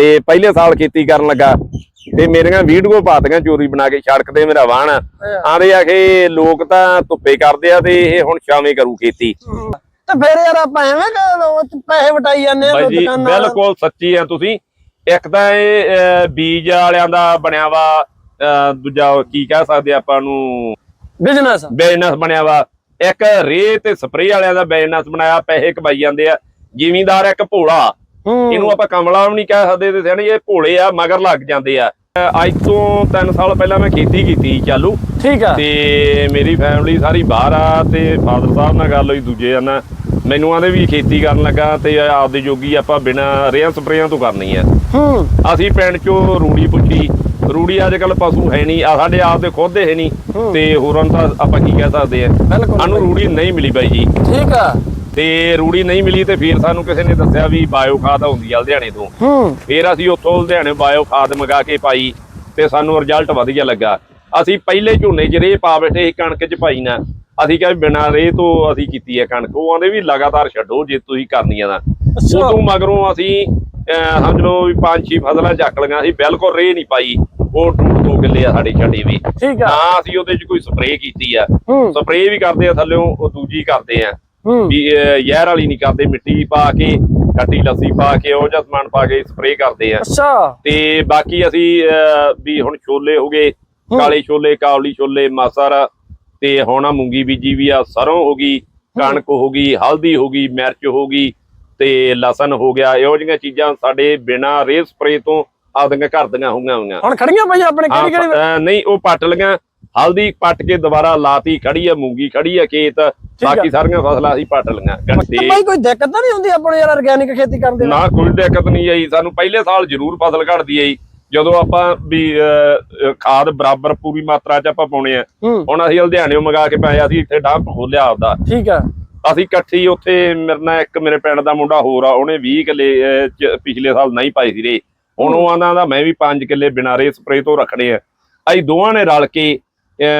ਤੇ ਪਹਿਲੇ ਸਾਲ ਖੇਤੀ ਕਰਨ ਲੱਗਾ ਤੇ ਮੇਰੀਆਂ ਵੀਡੀਓ ਪਾਤੀਆਂ ਚੋਰੀ ਬਣਾ ਕੇ ਸੜਕ ਤੇ ਮੇਰਾ ਵਾਹਣ। ਆਂਦੇ ਆ ਕਿ ਲੋਕ ਤਾਂ ਧੁੱਪੇ ਕਰਦੇ ਆ ਤੇ ਇਹ ਹੁਣ ਛਾਵੇਂ ਕਰੂ ਖੇਤੀ। ਤੇ ਫਿਰ ਯਾਰ ਆਪਾਂ ਐਵੇਂ ਪੈਸੇ ਵਟਾਈ ਜਾਂਦੇ ਆ ਦੁਕਾਨਾਂ ਬਿਲਕੁਲ ਸੱਚੀ ਆ ਤੁਸੀਂ। ਇੱਕ ਤਾਂ ਇਹ ਬੀਜ ਵਾਲਿਆਂ ਦਾ ਬਣਿਆ ਵਾ ਦੂਜਾ ਕੀ ਕਹਿ ਸਕਦੇ ਆਪਾਂ ਨੂੰ? ਬਿਜ਼ਨਸ ਬਿਜ਼ਨਸ ਬਣਿਆ ਵਾ। ਇੱਕ ਰੇ ਤੇ ਸਪਰੇਅ ਵਾਲਿਆਂ ਦਾ ਬਿਜ਼ਨਸ ਬਣਾਇਆ ਪੈਸੇ ਕਮਾਈ ਜਾਂਦੇ ਆ। ਜ਼ਿਮੀਂਦਾਰ ਇੱਕ ਭੋਲਾ। ਇਹਨੂੰ ਆਪਾਂ ਕਮਲਾ ਵੀ ਨਹੀਂ ਕਹਿ ਸਕਦੇ ਤੇ ਸਿਆਣੇ ਇਹ ਭੋਲੇ ਆ ਮਗਰ ਲੱਗ ਜਾਂਦੇ ਆ। ਅੱਜ ਤੋਂ 3 ਸਾਲ ਪਹਿਲਾਂ ਮੈਂ ਖੇਤੀ ਕੀਤੀ ਚਾਲੂ। ਠੀਕ ਆ। ਤੇ ਮੇਰੀ ਫੈਮਿਲੀ ਸਾਰੀ ਬਾਹਰ ਆ ਤੇ ਫਾਦਰ ਸਾਹਿਬ ਨਾਲ ਗੱਲ ਹੋਈ ਦੂਜੇ ਨਾਲ ਮੈਨੂੰ ਆਂਦੇ ਵੀ ਖੇਤੀ ਕਰਨ ਲੱਗਾ ਤੇ ਆਪਦੇ ਜੋਗੀ ਆਪਾਂ ਬਿਨਾ ਰੇਹਾਂ ਸਪਰੇਆਂ ਤੋਂ ਕਰਨੀ ਆ। ਹੂੰ। ਅਸੀਂ ਪਿੰਡ ਚੋਂ ਰੂੜੀ ਪੁੱਛੀ। ਰੂੜੀ ਅੱਜ ਕੱਲ ਪਸ਼ੂ ਹੈ ਨਹੀਂ। ਆ ਸਾਡੇ ਆਪ ਦੇ ਖੁਦ ਦੇ ਹੈ ਨਹੀਂ। ਤੇ ਹੋਰਾਂ ਤਾਂ ਆਪਾਂ ਕੀ ਕਹਿ ਸਕਦੇ ਆ। ਸਾਨੂੰ ਰੂੜੀ ਨਹੀਂ ਮਿਲੀ ਬਾਈ ਜੀ। ਠੀਕ ਆ। ਤੇ ਰੂੜੀ ਨਹੀਂ ਮਿਲੀ ਤੇ ਫਿਰ ਸਾਨੂੰ ਕਿਸੇ ਨੇ ਦੱਸਿਆ ਵੀ ਬਾਇਓ ਖਾਦ ਆਉਂਦੀ ਆ ਲੁਧਿਆਣੇ ਤੋਂ। ਹੂੰ। ਫਿਰ ਅਸੀਂ ਉੱਥੋਂ ਲੁਧਿਆਣੇ ਬਾਇਓ ਖਾਦ ਮੰਗਾ ਕੇ ਪਾਈ ਤੇ ਸਾਨੂੰ ਰਿਜ਼ਲਟ ਵਧੀਆ ਲੱਗਾ। ਅਸੀਂ ਪਹਿਲੇ ਝੋਨੇ 'ਚ ਰੇਹ ਪਾ ਬੈਠੇ ਸੀ ਕਣਕ 'ਚ ਪਾਈ ਨਾ। ਅਸੀਂ ਕਿਹਾ ਬਿਨਾਂ ਰੇਹ ਤੋਂ ਅਸੀਂ ਕੀਤੀ ਹੈ ਕਣਕ। ਉਹ ਆਂਦੇ ਵੀ ਲਗਾਤਾਰ ਛੱਡੋ ਜੇ ਤੁਸੀਂ ਕਰਨੀ ਆ ਤਾਂ। ਅੱਛਾ। ਉਦੋਂ ਮਗਰੋਂ ਅਸੀਂ ਸਮਝ ਲਓ ਵੀ ਪੰਜ ਛੇ ਫਸਲਾਂ ਚੱਕ ਲਈਆਂ ਅਸੀਂ ਬਿਲਕੁਲ ਰੇਹ ਨਹੀਂ ਪਾਈ। ਉਹ ਡੂਢ ਦੋ ਕਿੱਲੇ ਆ ਸਾਡੀ ਛੱਡੀ ਵੀ। ਠੀਕ ਆ। ਨਾ ਅਸੀਂ ਉਹਦੇ 'ਚ ਕੋਈ ਸਪਰੇਅ ਕੀਤੀ ਆ। ਸਪਰੇਅ ਵੀ ਕਰਦੇ ਆ ਥੱਲਿਓਂ ਉਹ ਦੂਜੀ ਕਰਦੇ ਆ। ਵੀ ਜ਼ਹਿਰ ਵਾਲੀ ਨਹੀਂ ਕਰਦੇ ਮਿੱਟੀ ਪਾ ਕੇ ਖੱਟੀ ਲੱਸੀ ਪਾ ਕੇ ਉਹ ਜਿਹਾ ਸਮਾਨ ਪਾ ਕੇ ਸਪਰੇਅ ਕਰਦੇ ਆ। ਅੱਛਾ। ਤੇ ਬਾਕੀ ਅਸੀਂ ਵੀ ਹੁਣ ਛੋਲੇ ਹੋ ਗਏ ਕਾਲੇ ਛੋਲੇ ਕਾਬਲੀ ਛੋਲੇ ਮਾਸਰ ਤੇ ਹੁਣ ਆ ਮੂੰਗੀ ਬੀਜੀ ਵੀ ਆ ਸਰੋਂ ਹੋ ਗਈ ਕਣਕ ਹੋ ਗਈ ਹਲਦੀ ਹੋ ਗਈ ਮਿਰਚ ਹੋ ਗਈ ਤੇ ਲਸਣ ਹੋ ਗਿਆ ਇਹੋ ਜਿਹੀਆਂ ਚੀਜ਼ਾਂ ਸਾਡੇ ਬਿਨਾ ਰੇ ਸਪਰੇ ਤੋਂ ਆਪਦੀਆਂ ਘਰ ਦੀਆਂ ਹੋਈਆਂ ਹੋਈਆਂ। ਹੁਣ ਖੜੀਆਂ ਪਈਆਂ ਆਪਣੇ ਕਿਹੜੀ ਕਿਹੜੀ ਨਹੀਂ ਉਹ ਪੱਟ ਲਈਆਂ ਹਲਦੀ ਪੱਟ ਕੇ ਦੁਬਾਰਾ ਲਾਤੀ ਖੜੀ ਆ ਮੂੰਗੀ ਖੜੀ ਆ ਖੇਤ। ਬਾਕੀ ਸਾਰੀਆਂ ਫਸਲਾਂ ਅਸੀਂ ਪੱਟ ਲਈਆਂ ਤੇ ਬਾਈ ਕੋਈ ਦਿੱਕਤ ਤਾਂ ਨਹੀਂ ਹੁੰਦੀ ਆਪਾਂ ਨੂੰ ਯਾਰ ਆਰਗੈਨਿਕ ਖੇਤੀ ਕਰਦੇ ਨਾ ਕੋਈ ਦਿੱਕਤ ਨਹੀਂ ਆਈ ਸਾਨੂੰ ਪਹਿਲੇ ਸਾਲ ਜ਼ਰੂਰ ਫਸਲ ਘਟਦੀ ਆਈ। ਜਦੋਂ ਆਪਾਂ ਵੀ ਖਾਦ ਬਰਾਬਰ ਪੂਰੀ ਮਾਤਰਾ 'ਚ ਆਪਾਂ ਪਾਉਣੇ ਆ। ਹੂੰ। ਹੁਣ ਅਸੀਂ ਲੁਧਿਆਣੇੋਂ ਮੰਗਾ ਕੇ ਪਾਏ ਅਸੀਂ ਇੱਥੇ ਡੰਪ ਖੋਲਿਆ ਆਪਦਾ। ਠੀਕ ਆ। ਅਸੀਂ ਇਕੱਠੀ ਉੱਥੇ ਮੇਰੇ ਨਾਲ ਇੱਕ ਮੇਰੇ ਪਿੰਡ ਦਾ ਮੁੰਡਾ ਹੋਰ ਆ ਉਹਨੇ 20 ਕਿੱਲੇ ਪਿਛਲੇ ਸਾਲ ਨਹੀਂ ਪਾਈ ਸੀ ਰੇ ਹੁਣ ਉਹ ਆਂਦਾ ਦਾ ਮੈਂ ਵੀ 5 ਕਿੱਲੇ ਬਿਨਾਂ ਰੇ ਸਪਰੇ ਤੋਂ ਰੱਖਣੇ ਆ। ਅਸੀਂ ਦੋਵਾਂ ਨੇ ਰਲ ਕੇ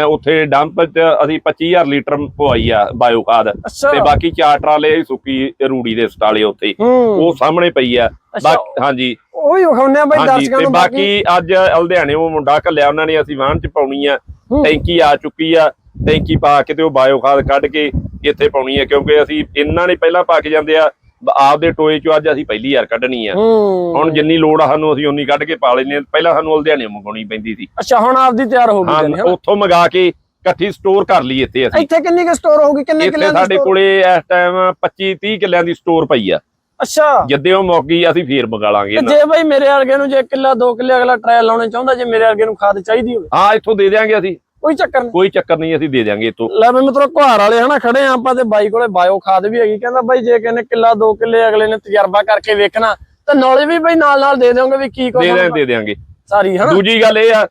ਉੱਥੇ ਡੰਪ 'ਚ ਅਸੀਂ 25000 ਲੀਟਰ ਪਵਾਈ ਆ ਬਾਇਓ ਖਾਦ ਤੇ ਬਾਕੀ ਚਾਰ ਟਰਾਲੇ ਸੁੱਕੀ ਰੂੜੀ ਦੇ ਸਟਾਲੇ ਉੱਥੇ। ਉਹ ਸਾਹਮਣੇ ਪਈ ਆ। ਬਾਕੀ ਹਾਂਜੀ। ਉਹ ਹੀ ਵਿਖਾਉਂਦੇ ਆ ਬਾਈ ਦਰਸ਼ਕਾਂ ਤੇ ਨੂੰ ਬਾਕੀ ਅੱਜ ਲੁਧਿਆਣੇ ਉਹ ਮੁੰਡਾ ਘੱਲਿਆ ਉਹਨਾਂ ਨੇ ਅਸੀਂ ਵਾਹਨ ਚ ਪਾਉਣੀ ਆ। ਟੈਂਕੀ ਆ ਚੁੱਕੀ ਆ। ਟੈਂਕੀ ਪਾ ਕੇ ਤੇ ਉਹ ਬਾਇਓ ਖਾਦ ਕੱਢ ਕੇ ਇੱਥੇ ਪਾਉਣੀ ਆ ਕਿਉਂਕਿ ਅਸੀਂ ਇਹਨਾਂ ਨੇ ਪਹਿਲਾਂ ਪਾ ਕੇ ਜਾਂਦੇ ਆ। ਆਪਦੇ ਟੋਏ ਚੋਂ ਅੱਜ ਅਸੀਂ ਪਹਿਲੀ ਵਾਰ ਕੱਢਣੀ ਆ। ਹੁਣ ਜਿੰਨੀ ਲੋੜ ਆ ਸਾਨੂੰ ਅਸੀਂ ਉਨੀ ਕੱਢ ਕੇ ਪਾ ਲੈਨੇ ਪਹਿਲਾਂ ਸਾਨੂੰ ਲੁਧਿਆਣੇ ਮੰਗਾਉਣੀ ਪੈਂਦੀ ਸੀ। ਅੱਛਾ ਹੁਣ ਆਪਦੀ ਤਿਆਰ ਹੋ ਗਈ ਹਾਂ? ਉੱਥੋਂ ਮੰਗਾ ਕੇ ਇਕੱਠੀ ਸਟੋਰ ਕਰ ਲਈ ਇੱਥੇ ਅਸੀਂ। ਇੱਥੇ ਕਿੰਨੀ ਕੁ ਸਟੋਰ ਹੋਊਗੀ? ਕਿੰਨੇ ਕਿੱਲਿਆਂ ਦੀ ਸਾਡੇ? ਕੋਲੇ ਇਸ ਟਾਈਮ 25 30 ਕਿੱਲਿਆਂ ਦੀ ਸਟੋਰ ਪਈ ਆ। ਅੱਛਾ। ਜਿੱਦੇ ਉਹ ਮੁੱਕ ਗਈ ਅਸੀਂ ਫੇਰ ਮੰਗਾ ਲਾਂਗੇ ਜੇ ਬਾਈ ਮੇਰੇ ਵਰਗੇ ਨੂੰ ਜੇ ਕਿੱਲਾ ਦੋ ਕਿੱਲੇ ਅਗਲਾ ਟ੍ਰਾਇਲ ਲਾਉਣੇ ਚਾਹੁੰਦਾ ਜੇ ਮੇਰੇ ਵਰਗੇ ਨੂੰ ਖਾਦ ਚਾਹੀਦੀ ਹੋਵੇ? ਹਾਂ ਇੱਥੋਂ ਦੇ ਦਿਆਂਗੇ ਅਸੀਂ। ਕੋਈ ਚੱਕਰ ਨਹੀਂ। ਕੋਈ ਚੱਕਰ ਨਹੀਂ ਅਸੀਂ ਦੇ ਦਿਆਂਗੇ ਇੱਥੋਂ। ਲੈ ਵੀ ਮਿੱਤਰੋ ਘੁਹਾਰ ਵਾਲੇ ਹਨਾ ਖੜੇ ਆ ਆਪਾਂ ਤੇ ਬਾਈ ਕੋਲੇ ਬਾਇਓ ਖਾਦ ਵੀ ਹੈਗੀ। ਕਹਿੰਦਾ ਬਾਈ ਜੇ ਕਹਿੰਦੇ ਕਿੱਲਾ ਦੋ ਕਿੱਲੇ ਅਗਲੇ ਨੇ ਤਜਰਬਾ ਕਰਕੇ ਵੇਖਣਾ ਤਾਂ ਨੌਲੇਜ ਵੀ ਬਾਈ ਨਾਲ ਨਾਲ ਦੇ ਦਿਓਗੇ ਵੀ ਕੀ ਕੁਛ ਦੇ। ਦੇ ਦਿਆਂਗੇ। ਸਾਰੀ ਹਨਾ? ਦੂਜੀ ਗੱਲ ਇਹ ਆ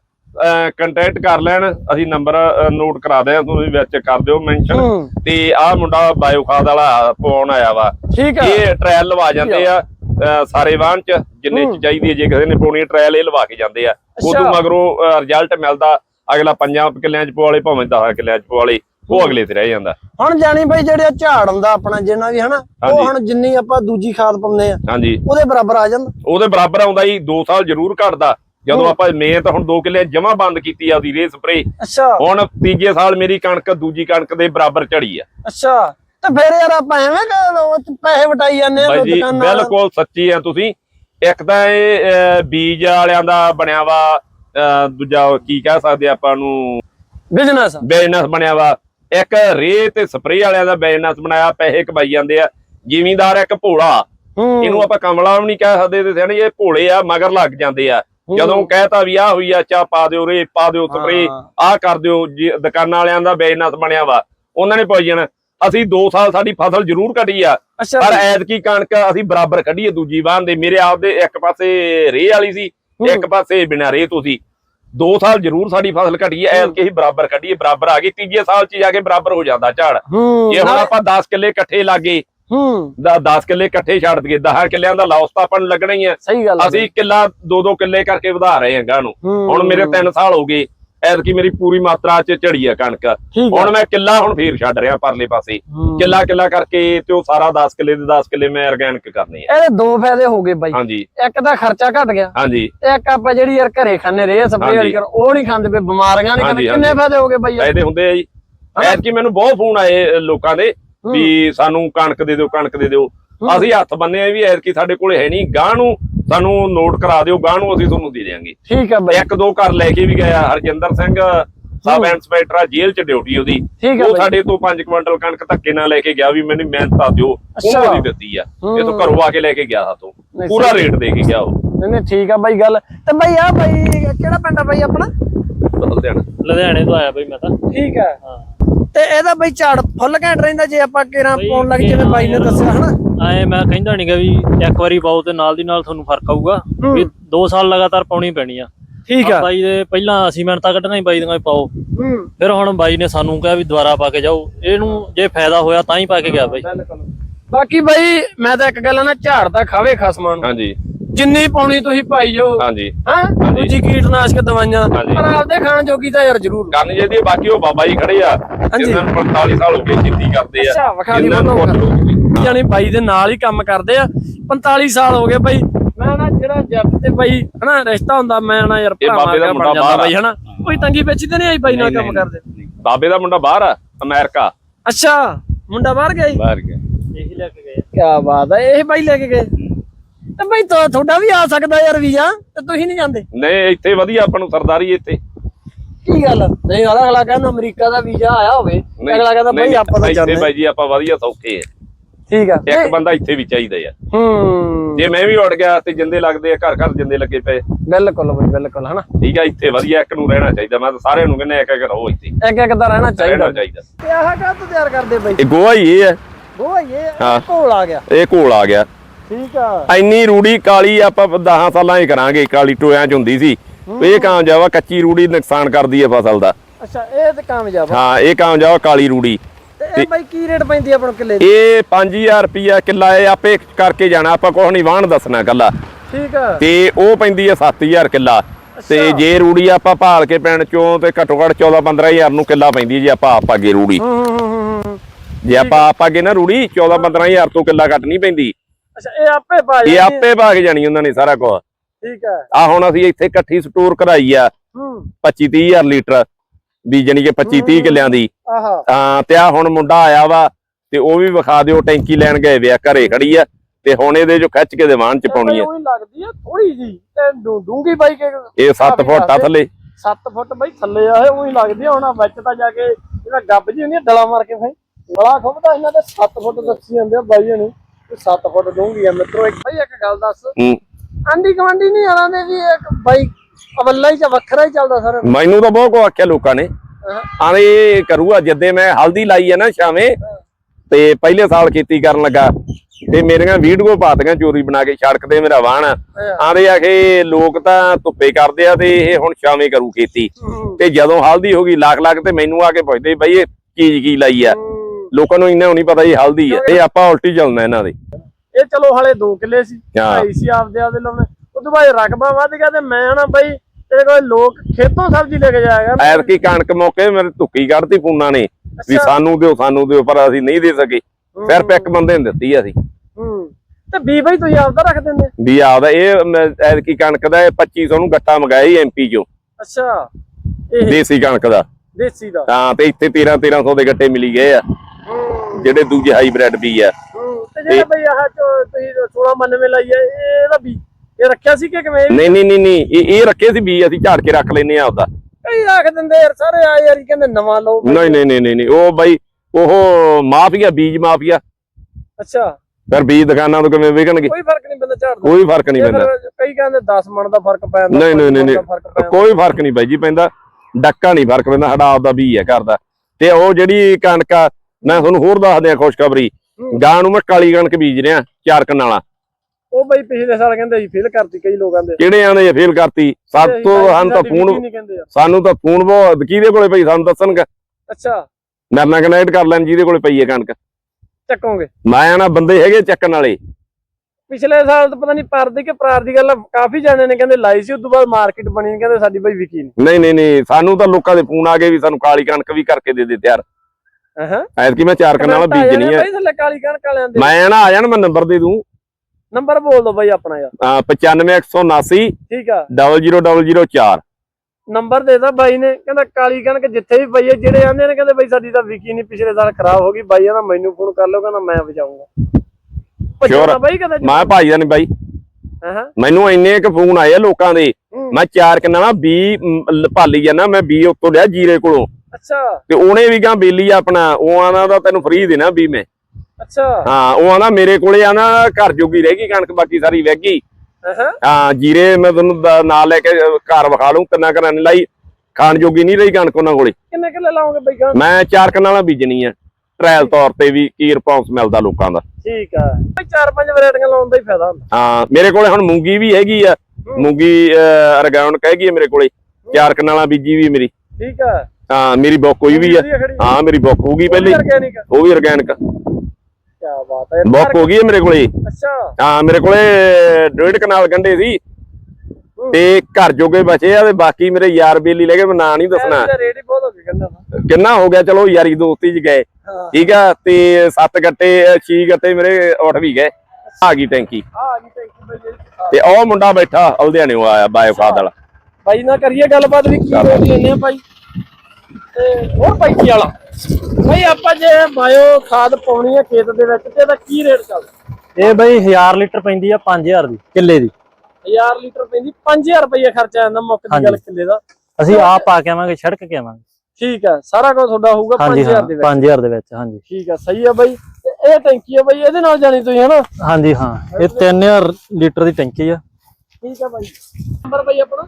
ਕੰਟੈਕਟ ਕਰ ਲੈਣ ਅਸੀਂ ਨੰਬਰ ਨੋਟ ਕਰਾ ਦਿਆਂ ਤੁਸੀਂ ਵਿੱਚ ਕਰ ਦਿਓ ਮੈਂਸ਼ਨ ਤੇ ਆਹ ਮੁੰਡਾ ਬਾਇਓ ਖਾਦ ਵਾਲਾ ਪਾਉਣ ਆਇਆ ਵਾ। ਠੀਕ ਆ। ਇਹ ਟ੍ਰਾਇਲ ਲਵਾ ਜਾਂਦੇ ਆ ਸਾਰੇ ਵਾਹਨ ਚ ਜਿੰਨੇ ਚ ਚਾਹੀਦੀ ਹੈ ਜੇ ਕਿਸੇ ਨੇ ਪਾਉਣੀ ਟ੍ਰਾਇਲ ਇਹ ਲਵਾ ਕੇ ਜਾਂਦੇ ਆ। ਉਦੋਂ। ਮਗਰੋਂ ਰਿਜ਼ਲਟ ਮਿਲਦਾ ਅਗਲਾ ਪੰਜਾਂ ਕਿੱਲਿਆਂ ਚ ਪਵਾਲੇ ਭਾਵੇਂ 10 ਕਿੱਲਿਆਂ ਚ ਪਵਾਲੇ ਉਹ ਅਗਲੇ ਤੇ ਰਹਿ ਜਾਂਦਾ। ਹੁਣ ਜਾਣੀ ਬਾਈ ਜਿਹੜੇ ਆਹ ਝਾੜ ਹੁੰਦਾ ਆਪਣਾ ਜਿੰਨਾ ਵੀ ਹਨਾ ਉਹ। ਹੁਣ ਜਿੰਨੀ ਆਪਾਂ ਦੂਜੀ ਖਾਦ ਪਾਉਂਦੇ ਆ ਹਾਂਜੀ। ਉਹਦੇ ਬਰਾਬਰ ਆ ਜਾਂਦਾ। ਉਹਦੇ ਬਰਾਬਰ ਆਉਂਦਾ ਜੀ 2 ਸਾਲ ਜ਼ਰੂਰ ਘਟਦਾ। ਜਦੋਂ। ਆਪਾਂ ਮਿਹਨਤ ਹੁਣ 2 ਕਿੱਲੇ ਜਮਾ ਬੰਦ ਕੀਤੀ ਆ ਉਹਦੀ ਰੇ ਸਪਰੇ ਅੱਛਾ। ਹੁਣ ਤੀਜੇ ਸਾਲ ਮੇਰੀ ਕਣਕ ਦੂਜੀ ਕਣਕ ਦੇ ਬਰਾਬਰ ਝੜੀ ਆ। ਅੱਛਾ। ਤੇ ਫਿਰ ਯਾਰ ਆਪਾਂ ਐਵੇਂ ਪੈਸੇ ਵਟਾਈ ਜਾਂਦੇ ਆ ਦੁਕਾਨਾਂ ਬਿਲਕੁਲ ਸੱਚੀ ਆ ਤੁਸੀਂ। ਇੱਕ ਤਾਂ ਇਹ ਬੀਜ ਵਾਲਿਆਂ ਦਾ ਬਣਿਆ ਵਾ ਦੂਜਾ ਕੀ ਕਹਿ ਸਕਦੇ ਆਪਾਂ ਨੂੰ? ਬਿਜ਼ਨਸ ਬਿਜ਼ਨਸ ਬਣਿਆ ਵਾ। ਇੱਕ ਰੇ ਤੇ ਸਪਰੇਅ ਵਾਲਿਆਂ ਦਾ ਬਿਜ਼ਨਸ ਬਣਾਇਆ ਪੈਸੇ ਕਮਾਈ ਜਾਂਦੇ ਆ। ਜ਼ਿਮੀਂਦਾਰ ਇੱਕ ਭੋਲਾ। ਇਹਨੂੰ ਆਪਾਂ ਕਮਲਾ ਵੀ ਨਹੀਂ ਕਹਿ ਸਕਦੇ ਤੇ ਸਿਆਣੇ ਇਹ ਭੋਲੇ ਆ ਮਗਰ ਲੱਗ ਜਾਂਦੇ ਆ। ਜਦੋਂ ਕਹਿਤਾ ਵੀ ਆ ਹੋਈ ਆ ਚਾ ਪਾ ਦਿਓ ਰੇ ਪਾ ਦਿਓ ਸਪਰੇ। ਆ ਕਰ ਦਿਓ ਜੀ ਦੁਕਾਨਾਂ ਵਾਲਿਆਂ ਦਾ ਬਿਜ਼ਨਸ ਬਣਿਆ ਵਾ। ਉਹਨਾਂ ਨੇ ਪੁੱਛ ਜਾਣਾ ਅਸੀਂ 2 ਸਾਲ ਸਾਡੀ ਫਸਲ ਜ਼ਰੂਰ ਕੱਟੀ ਆ ਪਰ ਐਤਕੀ ਕਣਕ ਅਸੀਂ ਬਰਾਬਰ ਕੱਢੀਏ ਦੂਜੀ ਵਾਹਨ ਦੇ ਮੇਰੇ ਆਪ ਦੇ ਇੱਕ ਪਾਸੇ ਰੇ ਵਾਲੀ ਸੀ ਇੱਕ ਪਾਸੇ ਬਿਨਾਂ ਰੇ ਤੋਂ ਸੀ। 2 ਸਾਲ ਜ਼ਰੂਰ ਸਾਡੀ ਫਸਲ ਘਟੀ ਐ ਐਤਕੀ ਅਸੀਂ ਬਰਾਬਰ ਕੱਢੀਏ ਬਰਾਬਰ ਆ ਗਈ ਤੀਜੇ ਸਾਲ ਚ ਜਾ ਕੇ ਬਰਾਬਰ ਹੋ ਜਾਂਦਾ ਝਾੜ। ਹੂੰ ਜੇ ਹੁਣ ਆਪਾਂ 10 ਕਿੱਲੇ ਇਕੱਠੇ ਲਾਗੇ ਹੂੰ। 10 ਕਿੱਲੇ ਇਕੱਠੇ ਛੱਡ ਦਈਏ 10 ਕਿੱਲਿਆਂ ਦਾ ਲਾਸ ਤਾਂ ਆਪਾਂ ਲੱਗਣਾ ਹੀ ਆ ਅਸੀਂ ਕਿੱਲਾ ਦੋ ਦੋ ਕਿੱਲੇ ਕਰਕੇ ਵਧਾ ਰਹੇ ਹਾਂ ਗਾਂ ਨੂੰ ਹੂੰ। ਹੁਣ ਮੇਰੇ 3 ਸਾਲ ਹੋ ਗਏ ਐਤਕੀ ਮੇਰੀ ਪੂਰੀ ਮਾਤਰਾ ਚ ਝੜੀ ਆ ਕਣਕ। ਹੁਣ ਮੈਂ ਕਿੱਲਾ ਹੁਣ ਫੇਰ ਛੱਡ ਰਿਹਾ ਪਰਲੇ ਪਾਸੇ। ਕਿੱਲਾ ਕਿੱਲਾ ਕਰਕੇ ਤੇ ਉਹ ਸਾਰਾ 10 ਕਿੱਲੇ ਦੇ 10 ਕਿੱਲੇ ਮੈਂ ਆਰਗੈਨਿਕ ਕਰਨੇ ਆ। ਇਹਦੇ ਦੋ ਫਾਇਦੇ ਹੋ ਗਏ ਬਾਈ। ਹਾਂਜੀ। ਇੱਕ ਤਾਂ ਖਰਚਾ ਘਟ ਗਿਆ। ਹਾਂਜੀ। ਇੱਕ ਆਪਾਂ ਜਿਹੜੀ ਯਾਰ ਘਰੇ ਖਾਣੇ ਰੇ ਸਪਰੇ ਵਾਲੀ ਕਰ ਉਹ ਨਹੀਂ ਖਾਂਦੇ ਪਏ ਬਿਮਾਰੀਆਂ ਨਹੀਂ ਖਾਂਦੇ। ਕਿੰਨੇ। ਫਾਇਦੇ ਹੋ ਗਏ ਬਾਈ? ਫਾਇਦੇ ਹੁੰਦੇ ਆ ਜੀ। ਐਤਕੀ ਮੈਨੂੰ ਬਹੁਤ ਫੋਨ ਆਏ ਲੋਕਾਂ ਦੇ ਵੀ ਸਾਨੂੰ ਕਣਕ ਦੇ ਦਿਓ ਕਣਕ ਦੇ ਦਿਓ। ਅਸੀਂ ਹੱਥ ਬੰਨੇ ਆ ਵੀ ਐਤਕੀ ਸਾਡੇ ਕੋਲੇ ਹੈ ਨਹੀਂ ਗਾਂ ਨੂੰ ਸਾਨੂੰ ਨੋਟ ਕਰਾ ਦਿਓ ਗਾਂ ਨੂੰ ਅਸੀਂ ਤੁਹਾਨੂੰ ਦੇ ਦਿਆਂਗੇ। ਠੀਕ ਆ ਬਾਈ। ਇੱਕ ਦੋ ਘਰ ਲੈ ਕੇ ਵੀ ਗਿਆ ਹਰਜਿੰਦਰ ਸਿੰਘ ਸਬ ਇੰਸਪੈਕਟਰ ਆ ਜੇਲ੍ਹ ਚ ਡਿਊਟੀ ਉਹਦੀ। ਉਹ ਸਾਡੇ ਤੋਂ 5 ਕੁਇੰਟਲ ਕਣਕ ਧੱਕੇ ਨਾਲ ਲੈ ਕੇ ਗਿਆ ਵੀ ਮੈਨੂੰ ਮਿਹਨਤ ਆ ਦਿਓ ਅੱਛਾ। ਉਹ ਉਹਦੀ ਦਿੱਤੀ ਆ। ਇਹ ਤੋਂ ਘਰੋਂ ਆ ਕੇ ਲੈ ਕੇ ਗਿਆ ਸਾਤੋਂ। ਪੂਰਾ। ਰੇਟ ਦੇ ਕੇ ਗਿਆ ਉਹ। ਨਹੀਂ ਨਹੀਂ ਠੀਕ ਆ ਬਾਈ ਗੱਲ। ਤੇ ਬਾਈ ਆ ਬਾਈ ਕਿਹੜਾ ਪਿੰਡ ਆ ਬਾਈ ਆਪਣਾ? ਦੇਣਾ ਲੁਧਿਆਣੇ ਤੋਂ ਆਇਆ ਬਈ ਮੈਂ ਤਾਂ। ਠੀਕ ਆ। ਹਾਂ। ਤੇ ਇਹਦਾ ਬਾਈ ਝਾੜ ਫੁੱਲ ਘੈਂਟ ਰਹਿੰਦਾ ਜੇ ਆਪਾਂ ਕਿਰਾਂ ਪਾਉਣ ਲੱਗ ਜਿਵੇਂ ਬਾਈ ਨੇ ਦੱਸਿਆ ਹਨਾ? ਐ ਮੈਂ ਕਹਿੰਦਾ ਨਹੀਂਗਾ ਵੀ ਇੱਕ ਵਾਰੀ ਪਾਓ ਤੇ ਨਾਲ ਦੀ ਨਾਲ ਤੁਹਾਨੂੰ ਫ਼ਰਕ ਆਊਗਾ। ਵੀ 2 ਸਾਲ ਲਗਾਤਾਰ ਪਾਉਣੀ ਪੈਣੀ ਆ। ਠੀਕ ਆ। ਬਾਈ ਦੇ ਪਹਿਲਾਂ ਅਸੀਂ ਮਿਹਨਤਾਂ ਕੱਢੀਆਂ ਹੀ ਬਾਈ ਦੀਆਂ ਪਾਓ। ਫਿਰ ਹੁਣ ਬਾਈ ਨੇ ਸਾਨੂੰ ਕਿਹਾ ਵੀ ਦੁਬਾਰਾ ਪਾ ਕੇ ਜਾਓ। ਇਹਨੂੰ ਜੇ ਫਾਇਦਾ ਹੋਇਆ ਤਾਂ ਹੀ ਪਾ ਕੇ ਗਿਆ ਬਾਈ। ਬਾਕੀ ਬਾਈ ਮੈਂ ਤਾਂ ਇੱਕ ਗੱਲ ਨਾ ਝਾੜ ਤਾਂ ਖਾਵੇ ਖਸਮਾਂ ਨੂੰ। ਹਾਂਜੀ। ਜਿੰਨੀ ਪਾਉਣੀ ਤੁਸੀਂ ਪਾਈ ਜਾਓ। ਹਾਂਜੀ। ਹਾਂ? ਦੂਜੀ ਕੀਟਨਾਸ਼ਕ ਦਵਾਈਆਂ। ਪਰ ਆਪਦੇ ਖਾਣ ਜੋਗੀ ਤਾਂ ਯਾਰ ਜ਼ਰੂਰ। ਕਰਨੀ ਚਾਹੀਦੀ ਹੈ ਬਾਕੀ ਉਹ ਬਾਬਾ ਜੀ ਖੜੇ ਆ। ਜਿਨ੍ਹਾਂ ਨੂੰ 45 ਸਾਲ ਹੋ ਗਏ ਖੇਤੀ ਕਰਦੇ ਆ। ਅੱਛਾ, ਵਿਖਾ ਦੀ। ਜਾਨੀ ਬਾਈ ਦੇ ਨਾਲ ਹੀ ਕੰਮ ਕਰਦੇ ਆ। 45 ਸਾਲ ਹੋ ਗਏ ਬਾਈ। ਮੈਂ ਨਾ ਜਿਹੜਾ ਜੱਟ ਤੇ ਬਾਈ ਹਨਾ ਰਿਸ਼ਤਾ ਹੁੰਦਾ ਮੈਂ ਨਾ ਯਾਰ ਭਰਾਵਾਂ ਦਾ ਬਣ ਜਾਂਦਾ ਬਾਹਰ ਆ। ਬਾਈ ਹਨਾ। ਕੋਈ ਤੰਗੀ ਪੇਚੀ ਤੇ ਨਹੀਂ ਆਈ ਬਾਈ ਨਾਲ ਕੰਮ ਕਰਦੇ? ਬਾਬੇ ਦਾ ਮੁੰਡਾ ਬਾਹਰ ਆ ਅਮਰੀਕਾ। ਅੱਛਾ ਮੁੰਡਾ ਬਾਹਰ ਗਿਆ ਜੀ? ਬਾਹਰ ਗਿਆ। ਇਹੀ ਲੈ ਕੇ ਗਏ। ਕੀ ਬਾਤ ਹੈ ਇਹ ਬਾਈ ਲੈ ਕੇ ਗਏ। ਤੇ ਬਾਈ ਤੁਹਾ- ਤੁਹਾਡਾ ਵੀ ਆ ਸਕਦਾ ਯਾਰ ਵੀਜ਼ਾ ਤੇ ਤੁਸੀਂ ਨਹੀਂ ਜਾਂਦੇ। ਨਹੀਂ ਇੱਥੇ ਵਧੀਆ ਆਪਾਂ ਨੂੰ ਸਰਦਾਰੀ ਇੱਥੇ। ਕੀ ਗੱਲ? ਨਹੀਂ ਅਗਲਾ ਅਗਲਾ ਕਹਿੰਦਾ ਅਮਰੀਕਾ ਦਾ ਵੀਜ਼ਾ ਆਇਆ ਹੋਵੇ। ਅਗਲਾ ਕਹਿੰਦਾ ਬਾਈ ਆਪਾਂ ਤਾਂ ਇੱਥੇ ਜਾਂਦੇ। ਬਾਈ ਜੀ ਆਪਾਂ ਵਧੀਆ ਸੌਖੇ ਆ। ਠੀਕ ਆ। ਇੱਕ ਬੰਦਾ ਇੱਥੇ ਵੀ ਚਾਹੀਦਾ ਆ ਹੂੰ। ਜੇ ਮੈਂ ਵੀ ਉੱਡ ਗਿਆ ਤੇ ਜਿੰਦੇ ਲੱਗਦੇ ਆ ਘਰ ਘਰ ਜਿੰਦੇ ਲੱਗੇ ਪਏ। ਬਿਲਕੁਲ ਬਾਈ ਬਿਲਕੁਲ ਹਨਾ। ਠੀਕ ਆ ਇੱਥੇ ਵਧੀਆ ਇੱਕ ਨੂੰ ਰਹਿਣਾ ਚਾਹੀਦਾ। ਮੈਂ ਤਾਂ ਸਾਰਿਆਂ ਨੂੰ ਕਹਿੰਦਾ ਇੱਕ ਇੱਕ ਰਹੋ ਇੱਥੇ। ਇੱਕ ਇੱਕ ਦਾ ਰਹਿਣਾ ਚਾਹੀਦਾ। ਤੇ ਆਹ ਕਾਹ ਤੋਂ ਤਿਆਰ ਕਰਦੇ ਬਾਈ? ਇਹ ਗੋਆ ਹੀ ਇਹ ਹੈ। ਇਹ ਹਾਂ। ਕੋਲ ਆ ਗਿਆ। ਇਹ ਕੋਲ ਆ ਗਿਆ। ਠੀਕ ਆ। ਇੰਨੀ ਰੂੜੀ ਕਾਲੀ ਆਪਾਂ 10 ਸਾਲਾਂ ਹੀ ਕਰਾਂਗੇ ਕਾਲੀ ਟੋਇਆਂ ਚ ਹੁੰਦੀ ਸੀ। ਇਹ ਕਾਮਯਾਬ ਆ ਕੱਚੀ ਰੂੜੀ ਨੁਕਸਾਨ ਕਰਦੀ ਹੈ ਫਸਲ ਦਾ। ਅੱਛਾ ਇਹ ਤੇ ਕਾਮਯਾਬ ਆ। ਹਾਂ ਇਹ ਕਾਮਯਾਬ ਕਾਲੀ ਰੂੜੀ। ਇਹ ਬਾਈ ਕੀ ਰੇਟ ਪੈਂਦੀ ਆ ਆਪਾਂ ਨੂੰ ਕਿੱਲੇ ਦੀ? ਇਹ 5000 ਰੁਪਿਆ ਕਿੱਲਾ ਇਹ ਆਪੇ ਕਰਕੇ ਜਾਣਾ ਆਪਾਂ ਕੁਛ ਨਹੀਂ ਵਾਹਣ ਦੱਸਣਾ ਕੱਲਾ ਠੀਕ ਆ। ਤੇ ਉਹ ਪੈਂਦੀ ਹੈ 7000 ਕਿੱਲਾ। ਤੇ। ਜੇ ਰੂੜੀ ਆਪਾਂ ਭਾਲ ਕੇ ਪਿੰਡ ਚੋਂ ਤੇ ਘੱਟੋ ਘੱਟ 14 15000 ਨੂੰ ਕਿੱਲਾ ਪੈਂਦੀ ਜੇ ਆਪਾਂ ਆਪ ਅੱਗੇ ਰੂੜੀ। ਜੇ ਆਪਾਂ ਆਪ ਅੱਗੇ ਨਾ ਰੂੜੀ 14 15000 ਤੋਂ ਕਿੱਲਾ ਘੱਟ ਨਹੀਂ ਪੈਂਦੀ। ਅੱਛਾ ਇਹ ਆਪੇ ਪਾ ਇਹ ਜਾਂਦੀ ਆਪੇ ਪਾ ਕੇ ਜਾਣੀ ਉਹਨਾਂ ਨੇ ਸਾਰਾ ਕੁਝ ਠੀਕ ਆ ਆ ਹੁਣ ਅਸੀਂ ਇੱਥੇ ਇਕੱਠੀ ਸਟੋਰ ਕਰਾਈ ਆ। ਹੂੰ। 25 30000 ਲੀਟਰ ਵੀ ਜਾਣੀ ਕਿ 25 30 ਕਿੱਲਿਆਂ ਦੀ। ਆਹਾ। ਤਾਂ ਤੇ ਆ ਹੁਣ ਮੁੰਡਾ ਆਇਆ ਵਾ ਤੇ ਉਹ ਵੀ ਵਿਖਾ ਦਿਓ ਟੈਂਕੀ ਲੈਣ ਗਏ ਵੇ ਆ ਘਰੇ ਖੜੀ ਆ ਤੇ ਹੁਣ ਇਹਦੇ ਜੋ ਖਿੱਚ ਕੇ ਦੀਵਾਨ ਚ ਪਾਉਣੀ ਆ। ਉਹੀ ਲੱਗਦੀ ਆ ਥੋੜੀ ਜੀ ਤੇ ਡੂ- ਡੂੰਘੀ ਬਾਈ ਕੇ ਇਹ 7 ਫੁੱਟ ਆ ਥੱਲੇ। 7 ਫੁੱਟ ਬਾਈ ਥੱਲੇ ਆ ਇਹ ਉਹੀ ਲੱਗਦੀ ਆ ਹੁਣ ਵਿੱਚ ਤਾਂ ਜਾ ਕੇ ਜਿਹੜਾ ਗੱਬ ਜੀ ਹੁੰਦੀ ਆ ਡਲਾ ਮਾਰ ਕੇ ਫੇ ਗਲਾ ਖੁੱਬਦਾ ਇਹਨਾਂ ਦੇ 7 ਫੁੱਟ ਦੱਸੀ ਜਾਂਦੇ ਆ ਬਾਈ ਨੇ 7 ਫੁੱਟ ਡੂੰਘੀ ਆ ਮਿੱਤਰੋ। ਇੱਕ ਬਾਈ ਇੱਕ ਗੱਲ ਦੱਸ। ਹੂੰ। ਆਂਡੀ ਕਮਾਂਡੀ ਨਹੀਂ ਆਲਾਂ ਦੇ ਵੀ ਇੱਕ ਬਾਈ ਅਵੱਲਾ ਹੀ ਚ ਵੱਖਰਾ ਹੀ ਚੱਲਦਾ ਸਰ? ਮੈਨੂੰ ਤਾਂ ਬਹੁਤ ਕੋ ਆਖਿਆ ਲੋਕਾਂ ਨੇ। ਆਂਦੇ ਕਰੂਗਾ ਜਦੇ ਮੈਂ ਹਲਦੀ ਲਾਈ ਆ ਨਾ ਸ਼ਾਵੇਂ ਤੇ ਪਹਿਲੇ ਸਾਲ ਖੇਤੀ ਕਰਨ ਲੱਗਾ ਤੇ ਮੇਰੀਆਂ ਵੀਡੀਓ ਪਾਤੀਆਂ ਚੋਰੀ ਬਣਾ ਕੇ ਸੜਕ ਤੇ ਮੇਰਾ ਵਾਹਣ। ਆਂਦੇ ਆ ਕਿ ਲੋਕ ਤਾਂ ਧੁੱਪੇ ਕਰਦੇ ਆ ਤੇ ਇਹ ਹੁਣ ਸ਼ਾਵੇਂ ਕਰੂ ਖੇਤੀ। ਤੇ ਜਦੋਂ ਹਲਦੀ ਹੋ ਗਈ ਲੱਖ ਲੱਖ ਤੇ ਮੈਨੂੰ ਆ ਕੇ ਪੁੱਛਦੇ ਬਈ ਇਹ ਚੀਜ਼ ਕੀ ਲਾਈ ਆ? ਲੋਕਾਂ ਨੂੰ ਇੰਨਾ ਨਹੀਂ ਪਤਾ ਇਹ ਹਲਦੀ ਆ ਇਹ ਆਪਾਂ ਉਲਟੀ ਚੱਲਣਾ ਇਹਨਾਂ ਦੇ। ਇਹ ਚਲੋ ਹਾਲੇ 2 ਕਿੱਲੇ ਸੀ ਹਾਂ। ਢਾਈ ਸੀ ਆਪਦੇ ਆਪਦੇ ਲਾਉਣੇ। ਉਦੋਂ ਬਾਅਦ ਰਕਬਾ ਵੱਧ ਗਿਆ ਤੇ ਮੈਂ ਨਾ ਬਾਈ ਤੇਰੇ ਕੋਲ ਲੋਕ ਖੇਤੋਂ ਸਬਜ਼ੀ ਲੈ ਕੇ ਜਾਏਗਾ। ਐਤਕੀ ਕਣਕ ਮੌਕੇ ਮੇਰੇ ਧੁੱਕੀ ਕੱਢਤੀ ਫੋਨਾਂ ਨੇ ਵੀ। ਸਾਨੂੰ ਦਿਓ ਸਾਨੂੰ ਦਿਓ ਪਰ ਅਸੀਂ ਨਹੀਂ ਦੇ ਸਕੇ। ਸਿਰਫ ਇੱਕ ਬੰਦੇ ਨੇ ਦਿੱਤੀ ਅਸੀਂ। ਹੂੰ। ਤੇ ਬੀ ਬਾਈ ਤੁਸੀਂ ਆਪਦਾ ਰੱਖ ਦਿੰਦੇ? ਵੀ ਆਪਦਾ ਇਹ ਮੈਂ ਐਤਕੀ ਕਣਕ ਦਾ ਇਹ 2500 ਨੂੰ ਗੱਟਾ ਮੰਗਾਈ ਐਮਪੀ ਚੋਂ। ਅੱਛਾ। ਇਹ ਦੇਸੀ ਕਣਕ ਦਾ। ਦੇਸੀ ਦਾ। ਤਾਂ ਤੇ ਇੱਥੇ 13 1300 ਦੇ ਗੱਟੇ ਮਿਲੀ ਗਏ ਆ। ਹੂੰ ਜਿਹੜੇ ਦੂਜੇ ਹਾਈਬ੍ਰਿਡ ਵੀ ਆ। ਤੇ ਜਿਹੜਾ ਬਈ ਆਹ ਚੋ ਤੁਸੀਂ 1699 ਲਾਈ ਹੈ ਇਹ ਇਹਦਾ ਵੀ ਇਹ ਰੱਖਿਆ ਸੀ ਕਿ ਕਿਵੇਂ? ਨਹੀਂ ਨਹੀਂ ਨਹੀਂ ਨਹੀਂ ਇਹ ਇਹ ਰੱਖੇ ਸੀ ਵੀ ਅਸੀਂ ਝਾੜ ਕੇ ਰੱਖ ਲੈਨੇ ਆ ਆਪਦਾ। ਕਈ ਰੱਖ ਦਿੰਦੇ ਯਾਰ ਸਾਰੇ ਆ ਯਾਰ ਕਹਿੰਦੇ ਨਵਾਂ ਲਓ ਨਹੀਂ ਨਹੀਂ ਨਹੀਂ ਨਹੀਂ ਨਹੀਂ, ਉਹ ਬਾਈ ਉਹ ਮਾਫੀਆ ਬੀਜ ਮਾਫੀਆ। ਅੱਛਾ। ਫਿਰ ਬੀਜ ਦੁਕਾਨਾਂ ਤੋਂ ਕਿਵੇਂ ਵਿਕਣਗੇ? ਕੋਈ ਫ਼ਰਕ ਨਹੀਂ ਪੈਂਦਾ ਝਾੜ ਦਾ। ਕੋਈ ਫ਼ਰਕ ਨਹੀਂ ਪੈਂਦਾ। ਕਈ ਕਹਿੰਦੇ 10 ਮਣ ਦਾ ਫ਼ਰਕ ਪੈ ਜਾਂਦਾ ਨਹੀਂ, ਨਹੀਂ, ਨਹੀਂ। ਕੋਈ ਫ਼ਰਕ ਨਹੀਂ ਬਾਈ ਜੀ ਪੈਂਦਾ। ਡੱਕਾ ਨਹੀਂ ਫ਼ਰਕ ਪੈਂਦਾ ਸਾਡਾ ਆਪਦਾ ਬੀਜ ਹੈ ਘਰ ਦਾ। ਤੇ ਉਹ ਜਿਹੜੀ ਕਣਕ ਆ ਮੈਂ ਤੁਹਾਨੂੰ ਹੋਰ ਦੱਸ ਦਿਆਂ ਖੁਸ਼ਖਬਰੀ। ਗਾਂ ਨੂੰ ਮੈਂ ਕਾਲੀ ਕਣਕ ਬੀਜ ਰਿਹਾ ਚਾਰ ਕਨਾਲਾ ਉਹ ਬਈ ਪਿਛਲੇ ਸਾਲ ਕਹਿੰਦੇ ਸੀ ਫੇਲ ਕਰਤੀ ਕਈ ਲੋਕਾਂ ਦੇ ਕਿਹੜੇ ਆਂਦੇ ਫੇਲ ਕਰਤੀ? ਸਭ ਤੋਂ ਸਾਨੂੰ ਤਾਂ ਫੋਨ ਸਾਨੂੰ ਤਾਂ ਫੋਨ ਬਹੁਤ ਕਿਹਦੇ ਕੋਲੇ ਪਈ ਸਾਨੂੰ ਦੱਸਣਗੇ? ਅੱਛਾ। ਮੇਰੇ ਨਾਲ ਕਨੈਕਟ ਕਰ ਲੈਣ ਜਿਹਦੇ ਕੋਲੇ ਪਈ ਹੈ ਕਣਕ। ਚੱਕੋਗੇ? ਮੈਂ ਨਾ ਬੰਦੇ ਹੈਗੇ ਚੱਕਣ ਵਾਲੇ। ਪਿਛਲੇ ਸਾਲ ਤਾਂ ਪਤਾ ਨਹੀਂ ਪਰ ਦੀ ਕਿ ਪ੍ਰਾਰ ਦੀ ਗੱਲ ਕਾਫੀ ਜਾਣੇ ਨੇ ਕਹਿੰਦੇ ਲਾਈ ਸੀ ਉਸ ਤੋਂ ਬਾਅਦ ਮਾਰਕੀਟ ਬਣੀ ਕਹਿੰਦੇ ਸਾਡੀ ਬਾਈ ਵਿਕੀ ਨਹੀਂ ਨਹੀਂ ਨਹੀਂ ਨਹੀਂ ਸਾਨੂੰ ਤਾਂ ਲੋਕਾਂ ਦੇ ਫੋਨ ਆ ਗਏ ਵੀ ਸਾਨੂੰ ਕਾਲੀ ਕਣਕ ਵੀ ਕਰਕੇ ਦੇ ਦੇ ਤਿਆਰ। ਹਾਂ। ਐਤਕੀ ਮੈਂ ਚਾਰ ਕਨਾਲਾਂ ਬੀਜਣੀ ਹੈ ਬਾਈ ਥੱਲੇ ਕਾਲੀ ਕਣਕ ਵਾਲਿਆਂ ਦੇ। ਮੈਂ ਨਾ ਆ ਜਾਣ ਮੈਂ ਨੰਬਰ ਦੇ ਦੂੰ। ਨੰਬਰ ਬੋਲ ਦੋ ਬਾਈ ਆਪਣਾ ਯਾਰ। ਅਹ 95179 ਠੀਕ ਆ। 00004 ਨੰਬਰ ਦੇਦਾ ਬਾਈ ਨੇ। ਕਹਿੰਦਾ ਕਾਲੀ ਕਣਕ ਜਿੱਥੇ ਵੀ ਪਈ ਹੈ ਜਿਹੜੇ ਆਂਦੇ ਨੇ ਕਹਿੰਦੇ ਬਾਈ ਸਾਡੀ ਤਾਂ ਵਿਕੀ ਨਹੀਂ ਪਿਛਲੇ ਸਾਲ ਖਰਾਬ ਹੋ ਗਈ। ਬਾਈ ਕਹਿੰਦਾ ਮੈਨੂੰ ਫੋਨ ਕਰ ਲਿਓ ਕਹਿੰਦਾ ਮੈਂ ਬਚਾਉਂਗਾ ਪਛਾਣਾ ਬਾਈ ਕਹਿੰਦਾ ਮੈਂ ਭਾਈ ਦਾ ਨਹੀਂ ਬਾਈ। ਹਾਂ। ਮੈਨੂੰ ਇੰਨੇ ਕੁ ਫੋਨ ਆਏ ਆ ਲੋਕਾਂ ਦੇ। ਹੂੰ। ਮੈਂ ਚਾਰ ਕਨਾਲਾਂ ਬੀ ਭਾਲੀ ਜਾਣਾ ਮੈਂ ਬੀ ਉੱਤੋਂ ਲਿਆ ਜੀਰੇ ਕੋਲੋਂ। ਅੱਛਾ। ਤੇ ਉਹਨੇ ਵੀ ਗਾਂ ਬੇਲੀ ਆਪਣਾ ਉਹ ਆਣਾ ਦਾ ਤੈਨੂੰ ਫ੍ਰੀ ਦੇਣਾ ਵੀ ਮੈਂ। ਅੱਛਾ। ਹਾਂ ਉਹ ਆਣਾ ਮੇਰੇ ਕੋਲੇ ਆਣਾ ਘਰ ਜੋਗੀ ਰਹਿ ਗਈ ਕਣਕ ਬਾਕੀ ਸਾਰੀ ਵਹਿ ਗਈ। ਹਾਂ। ਜੀਰੇ ਮੈਂ ਤੁਹਾਨੂੰ ਦ- ਨਾਲ ਲੈ ਕੇ ਘਰ ਵਿਖਾ ਲੂੰ ਕਿੰਨਾ ਕਰਾਂ ਲਾਈ। ਖਾਣ ਜੋਗੀ ਨਹੀਂ ਰਹੀ ਕਣਕ ਉਹਨਾਂ ਕੋਲੇ। ਕਿੰਨੇ ਕਿੱਲੇ ਲਾਉਂਗੇ ਬਾਈ ਗਾਂ ਮੈਂ ਚਾਰ ਕਨਾਲਾਂ ਬੀਜਣੀ ਆ ਟ੍ਰਾਇਲ ਤੌਰ ਤੇ ਵੀ ਕੀ ਰਿਸਪੌਂਸ ਮਿਲਦਾ ਲੋਕਾਂ ਦਾ। ਠੀਕ ਆ। ਬਾਈ ਚਾਰ ਪੰਜ ਵੈਰਾਈਟੀਆਂ ਲਾਉਣ ਦਾ ਹੀ ਫਾਇਦਾ ਹੁੰਦਾ। ਹਾਂ ਮੇਰੇ ਕੋਲੇ ਹੁਣ ਮੂੰਗੀ ਵੀ ਹੈਗੀ ਆ। ਮੂੰਗੀ ਆਰਗੈਨਿਕ ਹੈਗੀ ਆ ਮੇਰੇ ਕੋਲੇ। ਚਾਰ ਕਨਾਲਾਂ ਬੀਜੀ ਵੀ ਮੇਰੀ। ਠੀਕ ਆ। ਹਾਂ ਮੇਰੀ ਬੁੱਕ ਹੋਈ ਵੀ ਆ। ਹਾਂ ਮੇਰੀ ਬੁੱਕ ਹੋ ਗਈ ਪਹਿਲੇ ਉਹ ਵੀ ਆਰਗੈਨਿਕ ਕੀ ਬਾਤ ਹੈ ਬੁੱਕ ਹੋ ਗਈ ਹੈ ਮੇਰੇ ਕੋਲੇ। ਅੱਛਾ। ਹਾਂ ਮੇਰੇ ਕੋਲੇ ਡੇਢ ਕਨਾਲ ਗੰਢੇ ਸੀ। ਤੇ ਘਰ ਜੋਗੇ ਬਚੇ ਆ ਤੇ ਬਾਕੀ ਮੇਰੇ ਯਾਰ ਬੇਲੀ ਲੈ ਕੇ ਮੈਂ ਨਾਂ ਨਹੀਂ ਦੱਸਣਾ। ਰੇਟ ਹੀ ਬਹੁਤ ਹੋ ਗਏ ਗੰਨਾ ਦਾ। ਕਿੰਨਾ ਹੋ ਗਿਆ? ਚਲੋ ਯਾਰੀ ਦੋਸਤੀ ਚ ਗਏ। ਠੀਕ ਆ ਤੇ ਸੱਤ ਗੱਟੇ ਛੇ ਗੱਟੇ ਮੇਰੇ ਉੱਠ ਵੀ ਗਏ। ਆ ਗਈ ਟੈਂਕੀ। ਆ ਗਈ। ਤੇ ਉਹ ਮੁੰਡਾ ਬੈਠਾ ਲੁਧਿਆਣੇੋਂ ਆਇਆ ਬਾਇਓ ਖਾਦ ਵਾਲਾ। ਬਾਈ ਨਾਲ ਕਰੀਏ ਗੱਲਬਾਤ ਵੀ ਕੀ ਰੇਟ ਲੈਨੇ ਆ ਭਾਈ ਤੇ ਹੋਰ ਕੀ ਵਾਲਾ ਭਾਈ ਆਪਾਂ ਜੇ ਬਾਇਓ ਖਾਦ ਪਾਉਣੀ ਹੈ ਖੇਤ ਦੇ ਵਿੱਚ ਤੇ ਇਹਦਾ ਕੀ ਰੇਟ ਚੱਲਦਾ? ਇਹ ਬਈ 1000 ਲੀਟਰ ਪੈਂਦੀ ਆ 5000 ਦੀ ਕਿੱਲੇ ਦੀ। 1000 ਲੀਟਰ ਪੈਂਦੀ 5000 ਰੁਪਏ ਖਰਚਾ ਆਉਂਦਾ ਮੁੱਕ ਦੀ ਗੱਲ ਕਿੱਲੇ ਦਾ। ਅਸੀਂ ਆਪ ਪਾ ਕੇ ਆਵਾਂਗੇ ਛੜਕ ਕੇ ਆਵਾਂਗੇ। ਠੀਕ ਹੈ ਸਾਰਾ ਕੁਝ ਤੁਹਾਡਾ ਹੋਊਗਾ ਹਾਂਜੀ ਹਾਂ 5000 ਦੇ ਵਿੱਚ। 5000 ਦੇ ਵਿੱਚ ਹਾਂਜੀ। ਠੀਕ ਹੈ ਸਹੀ ਹੈ ਬਾਈ। ਇਹ ਟੈਂਕੀ ਹੈ ਬਾਈ ਇਹਦੇ ਨਾਲ ਜਾਣੀ ਤੁਸੀਂ ਹਨਾ? ਹਾਂਜੀ ਹਾਂ। ਇਹ 3000 ਲੀਟਰ ਦੀ ਟੈਂਕੀ ਆ। ਠੀਕ ਹੈ ਬਾਈ। ਨੰਬਰ ਬਾਈ ਆਪਣਾ।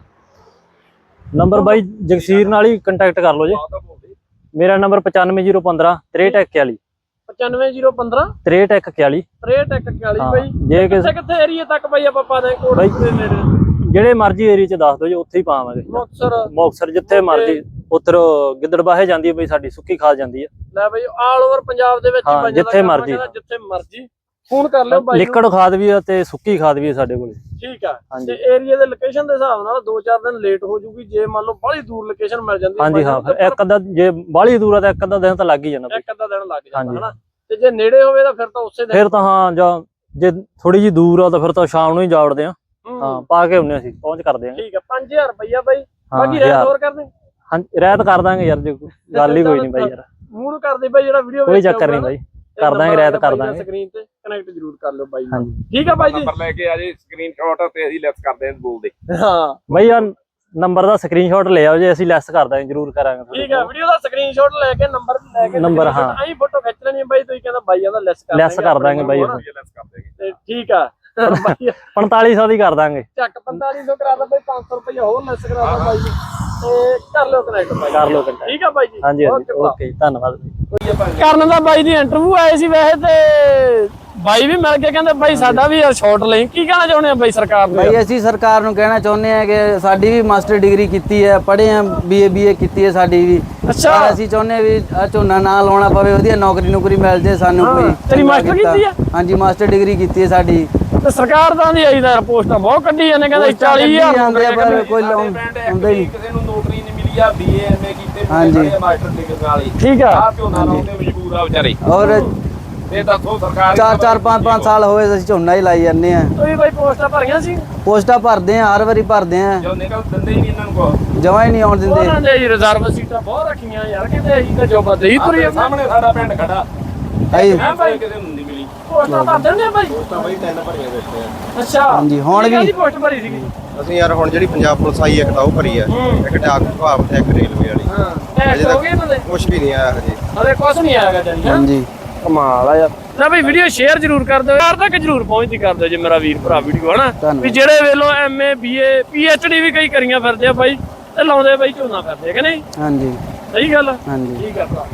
ਨੰਬਰ ਬਾਈ ਜਗਸੀਰ ਨਾਲ ਹੀ ਕੰਟੈਕਟ ਕਰ ਲਓ ਜੀ। ਮੇਰਾ ਨੰਬਰ 95015 6341 95015 6341 6341 ਹਾਂ ਬਾਈ ਜੇ ਕਿ ਕਿੱਥੇ ਕਿੱਥੇ ਏਰੀਆ ਤੱਕ ਬਾਈ ਆਪਾਂ ਪਾ ਦਾਂਗੇ ਕੋਡ ਬਾਈ- ਦੇ ਨੇੜੇ? ਜਿਹੜੇ ਮਰਜ਼ੀ ਏਰੀਆ ਚ ਦੱਸ ਦਿਓ ਜੀ ਉੱਥੇ ਹੀ ਪਾਵਾਂਗੇ। ਮੁਕਤਸਰ। ਮੁਕਤਸਰ ਜਿੱਥੇ ਮਰਜ਼ੀ ਉੱਧਰ ਗਿੱਦੜਬਾਹੇ ਜਾਂਦੀ ਹੈ ਬਈ ਸਾਡੀ ਸੁੱਕੀ ਖਾਦ ਜਾਂਦੀ ਹੈ। ਲੈ ਬਾਈ ਆਲ ਓਵਰ ਪੰਜਾਬ ਦੇ ਵਿੱਚ ਜਿੱਥੇ ਮਰਜ਼ੀ। ਜਿੱਥੇ ਮਰਜ਼ੀ। ਫੋਨ ਕਰ ਲਿਓ ਬਾਈ। ਲਿਕੜ ਖਾਦ ਵੀ ਹੈ ਤੇ ਸੁੱਕੀ ਖਾਦ ਵੀ ਹੈ ਸਾਡੇ ਕੋਲੇ। ਠੀਕ ਆ। ਤੇ ਏਰੀਆ ਦੇ ਲੋਕੇਸ਼ਨ ਦੇ ਹਿਸਾਬ ਨਾਲ 2-4 ਦਿਨ ਲੇਟ ਹੋ ਜੂਗੀ ਜੇ ਮੰਨ ਲਓ ਬੜੀ ਦੂਰ ਲੋਕੇਸ਼ਨ ਮਿਲ ਜਾਂਦੀ ਹੈ ਹਾਂਜੀ ਹਾਂ ਫਿਰ ਇੱਕ ਅੱਧਾ ਜੇ ਬਾਹਲੀ ਦੂਰ ਆ ਤਾਂ ਇੱਕ ਅੱਧਾ ਦਿਨ ਤਾਂ ਲੱਗ ਹੀ ਬਈ। ਇੱਕ ਅੱਧਾ ਦਿਨ ਲੱਗ ਜਾਂਦਾ। ਹਨਾ। ਤੇ ਜੇ ਨੇੜੇ ਹੋਵੇ ਤਾਂ ਫਿਰ ਤਾਂ ਉਸੇ ਦਿਨ ਫਿਰ ਤਾਂ ਹਾਂ ਜਾਂ ਜੇ ਥੋੜੀ ਜੀ ਦੂਰ ਆ ਤਾਂ ਫਿਰ ਤਾਂ ਸ਼ਾਮ ਨੂੰ ਹੀ ਜਾਵੜਦੇ ਆ ਹੂੰ, ਪਾ ਕੇ ਹੁੰਨੇ ਅਸੀਂ ਪਹੁੰਚ ਕਰਦੇ ਆ ਠੀਕ ਆ 5000 ਰੁਪਈਆ ਬਾਈ। ਬਾਕੀ ਯਾਰ ਹੋਰ ਕਰਦੇ ਹਾਂ ਰਹਿਤ ਕਰ ਦਾਂਗੇ ਯਾਰ ਜੇ ਕੋਈ ਗੱਲ ਹੀ ਕੋਈ ਨਹੀਂ ਬਾਈ ਯਾਰ। ਮੂਡ ਕਰਦੇ ਬਾਈ ਜਿਹੜਾ ਵੀਡੀਓ ਕੋਈ ਚੱਕਰ ਨਹੀਂ ਬਾਈ। ਕਰ ਦਾਂਗੇ ਰਹਿਤ ਕਰ ਦਾਂਗੇ। ਸਕਰੀਨ ਤੇ। ਕਨੈਕਟ ਜ਼ਰੂਰ ਕਰ ਲਿਓ ਬਾਈ ਨਾਲ। ਹਾਂਜੀ। ਠੀਕ ਆ ਬਾਈ ਜੀ? ਨੰਬਰ ਲੈ ਕੇ ਆ ਜੇ ਸਕਰੀਨਸ਼ਾਟ ਤੇ ਅਸੀਂ ਲੈਸ ਕਰਦੇ ਹਾਂ ਬੋਲਦੇ। ਹਾਂ। ਬਾਈ ਆ ਨੰਬਰ ਦਾ ਸਕਰੀਨਸ਼ਾਟ ਲੈ ਆਓ ਜੇ ਅਸੀਂ ਲੈਸ ਕਰ ਦਾਂਗੇ ਜ਼ਰੂਰ ਕਰਾਂਗੇ ਤੁਹਾਡੇ ਠੀਕ ਆ ਵੀਡੀਓ ਦਾ ਸਕਰੀਨਸ਼ਾਟ ਲੈ ਕੇ ਨੰਬਰ ਲੈ ਕੇ ਨੰਬਰ, ਹਾਂ। ਅਸੀਂ ਫੋਟੋ ਖਿੱਚ ਲੈਣੀ ਆ ਬਾਈ ਤੁਸੀਂ ਕਹਿੰਦਾ ਬਾਈਆਂ ਦਾ ਲੈਸ ਕਰ ਲੈਸ ਕਰ ਦਾਂਗੇ ਬਾਈ। ਹਨਾ? ਲੈਸ ਕਰ ਦੇਗੇ। ਤੇ ਠੀਕ ਆ। ਬਾਈ 4500 ਦੀ ਕਰ ਦਾਂਗੇ। ਚੱਕ 4500 ਕਰਾ ਦਾ ਬਾਈ 500 ਰੁਪਏ ਹੋਰ ਲੈਸ ਕਰਾ ਦਾ ਬਾਈ। ਜੀ। ਤੇ ਕਰ ਲਿਓ ਕਨੈਕਟ ਬਾਈ। ਕਰ ਲਿਓ contact। ਠੀਕ ਆ ਬਾਈ ਜੀ? ਹਾਂਜੀ ਹਾਂਜੀ। Okay। ਓਕੇ ਧੰਨਵਾਦ। ਕਰਨ ਦਾ ਬਾਈ ਦੀ ਇੰਟਰਵਿਊ ਆਏ ਸੀ ਵੈਸੇ ਤੇ ਬਾਈ ਵੀ ਮਿਲ ਕੇ ਕਹਿੰਦੇ ਬਾਈ ਸਾਡਾ ਵੀ ਸ਼ਾਰਟ ਲਈ। ਕੀ ਕਹਿਣਾ ਚਾਹੁੰਦੇ ਆ ਬਾਈ ਸਰਕਾਰ ਨੂੰ? ਭਾਈ ਅਸੀਂ ਸਰਕਾਰ ਨੂੰ ਕਹਿਣਾ ਚਾਹੁੰਦੇ ਹਾਂ ਕਿ ਸਾਡੀ ਵੀ ਮਾਸਟਰ ਡਿਗਰੀ ਕੀਤੀ ਹੈ ਪੜ੍ਹੇ ਹਾਂ ਬੀਏ ਬੀਏ ਕੀਤੀ ਹੈ ਸਾਡੀ ਵੀ। ਅੱਛਾ। ਅਸੀਂ ਚਾਹੁੰਦੇ ਹਾਂ ਵੀ ਝੋਨਾ ਨਾ ਲਾਉਣਾ ਪਵੇ ਵਧੀਆ ਨੌਕਰੀ ਨੌਕਰੀ ਮਿਲ ਜੇ ਸਾਨੂੰ ਹਾਂ, ਕੋਈ। ਤੇਰੀ ਮਾਸਟਰ ਕੀਤਾ। ਹੈ? ਹਾਂਜੀ ਮਾਸਟਰ ਡਿਗਰੀ ਕੀਤੀ ਹੈ ਸਾਡੀ। ਤੇ ਸਰਕਾਰ ਤਾਂ ਦੀ ਆਈ ਦਾ ਪੋਸਟਾਂ ਬਹੁਤ ਕੱਢੀ ਜਾਂਦੇ ਕਹਿੰਦੇ 40000 ਆਉਂਦੇ ਆ ਪਰ ਕੋਈ ਲਾਉਂ- ਆਉਂਦੇ ਨਹੀਂ। ਕਿਸੇ ਨੂੰ ਨੌਕਰੀ ਨਹੀਂ ਮਿਲੀ ਆ ਬੀਏ ਐਮਏ ਕੀਤੇ ਹਾਂਜੀ। ਮਾਸਟਰ ਡਿਗਰੀ ਵਾਲੀ ਠੀਕ ਆ। ਆ ਝੋਨਾ ਲਾਉਂਦੇ ਮਜਬੂਰ ਆ ਵਿਚਾਰੇ। ਔਰ ਇਹ ਦੱਸੋ ਸਰਕਾਰ ਚਾਰ ਚਾਰ ਪੰਜ ਪੰਜ ਸਾਲ ਹੋਏ ਅਸੀਂ ਝੋਨਾ ਹੀ ਲਾਈ ਜਾਂਦੇ ਆ ਤੁਸੀਂ ਬਾਈ ਪੋਸਟਾਂ ਭਰੀਆਂ ਸੀ? ਪੋਸਟਾਂ ਭਰਦੇ ਆ ਹਰ ਵਾਰੀ ਭਰਦੇ ਆ ਜੋ ਨਿਕਲ ਦਿੰਦੇ ਹੀ ਨਹੀਂ ਇਹਨਾਂ ਨੂੰ ਕੋ। ਜਮਾ ਹੀ ਨਹੀਂ ਆਉਣ ਦਿੰਦੇ। ਉਹਨਾਂ ਨੇ ਜੀ ਰਿਜ਼ਰਵ ਸੀਟਾਂ ਬਹੁਤ ਰੱਖੀਆਂ ਯਾਰ ਕਹਿੰਦੇ ਅਸੀਂ ਤਾਂ ਜੋਬਾਂ ਦੇ ਹੀ ਤੁਰੀ ਸਾਹਮਣੇ ਸਾਡਾ ਪਿੰਡ ਖੜਾ। ਹੈ ਬਾਈ ਕਿਸੇ ਨੂੰ ਨਹੀਂ ਮਿਲੀ। ਪੋਸਟਾਂ ਭਰ ਦਿੰਦੇ ਆ ਬਾਈ? ਤਾਂ ਬਈ ਤਿੰਨ ਭਰੀਆਂ ਬੈਠੇ ਆ। ਅੱਛਾ। ਹਾਂਜੀ, ਹੁਣ ਵੀ- ਕਿਹਦੀ ਪੋਸਟ ਭਰੀ ਸੀਗੀ? ਅਸੀਂ ਯਾਰ ਹੁਣ ਜਿਹੜੀ ਪੰਜਾਬ ਪੁਲਿਸ ਆਈ ਇੱਕ ਤਾਂ ਉਹ ਭਰੀ ਆ। ਇੱਕ ਡਾਕ ਵਿਭਾਗ ਤੇ ਇੱਕ ਰੇਲਵੇ ਵਾਲੀ। ਹਾਂ। ਅਜੇ ਇਹ ਹੋ ਤੱਕ ਗਏ ਬੰਦੇ ਕੁਝ ਵੀ ਨਹੀਂ ਆਇਆ ਹਜੇ। ਹਲੇ ਕੁਝ ਨਹੀਂ ਆਏਗਾ ਜਾਨੀ ਹਾਂਜੀ। ਕਮਾਲ ਆ ਯਾਰ। ਨਾ ਬਈ ਵੀਡੀਓ ਸ਼ੇਅਰ ਜ਼ਰੂਰ ਕਰ ਦਿਓ। ਯਾਰ ਤੱਕ ਜ਼ਰੂਰ ਪਹੁੰਚਦੀ ਕਰ ਦਿਓ ਜੇ ਮੇਰਾ ਵੀਰ ਭਰਾ ਵੀਡੀਓ ਹਨਾ। ਵੀ ਜਿਹੜੇ ਵੇਲੋ ਐਮਏ ਬੀਏ ਪੀਐਚਡੀ ਵੀ ਕਈ ਕਰੀਆਂ ਫਿਰਦੇ ਆ ਬਾਈ ਤੇ ਲਾਉਂਦੇ ਬਾਈ ਝੋਨਾ ਫਿਰਦੇ ਕਿ ਨਹੀਂ? ਹਾਂਜੀ। ਸਹੀ ਗੱਲ ਹਾਂਜੀ। ਠੀਕ ਆ ਭਰਾ।